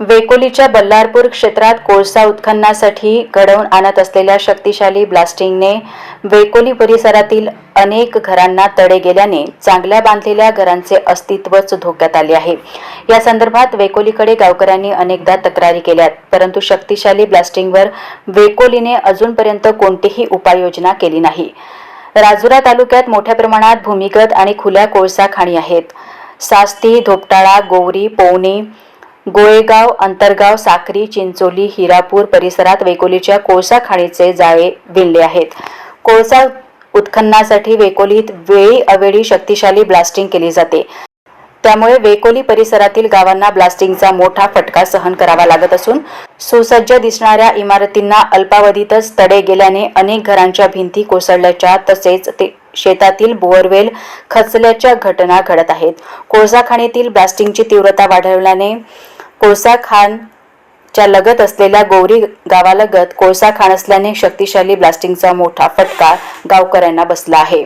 वेकोलीच्या बल्लारपूर क्षेत्रात कोळसा उत्खननासाठी घडवून आणत असलेल्या शक्तिशाली ब्लास्टिंगने वेकोली परिसरातील अनेक घरांना तडे गेल्याने चांगल्या बांधलेल्या घरांचे अस्तित्वच धोक्यात आले आहे. या संदर्भात वेकोलीकडे गावकऱ्यांनी अनेकदा तक्रारी केल्यात परंतु शक्तिशाली ब्लास्टिंगवर वेकोलीने अजूनपर्यंत कोणतीही उपाययोजना केली नाही. राजुरा तालुक्यात मोठ्या प्रमाणात भूमिगत आणि खुल्या कोळसा खाणी आहेत. सास्ती धोपटाळा गोवरी पोवणी गोळेगाव अंतरगाव साक्री चिंचोली हिरापूर परिसरात वेकोलीच्या कोळसा खाणीचे जाळे विणले आहेत. कोळसा उत्खननासाठी वेकोलीत वेळी अवेळी शक्तिशाली ब्लास्टिंग केली जाते. त्यामुळे वेकोली परिसरातील गावांना ब्लास्टिंगचा मोठा फटका सहन करावा लागत असून सुसज्ज दिसणाऱ्या इमारतींना अल्पावधीतच तडे गेल्याने अनेक घरांच्या भिंती कोसळल्याच्या तसेच ते शेतातील बोअरवेल खचल्याच्या घटना घडत आहेत. कोळसा खाणीतील ब्लास्टिंगची तीव्रता वाढवल्याने कोळसा खानच्या लगत असलेल्या गौरी गावालगत कोळसा खाण असल्याने शक्तिशाली ब्लास्टिंगचा मोठा फटका गावकऱ्यांना बसला आहे.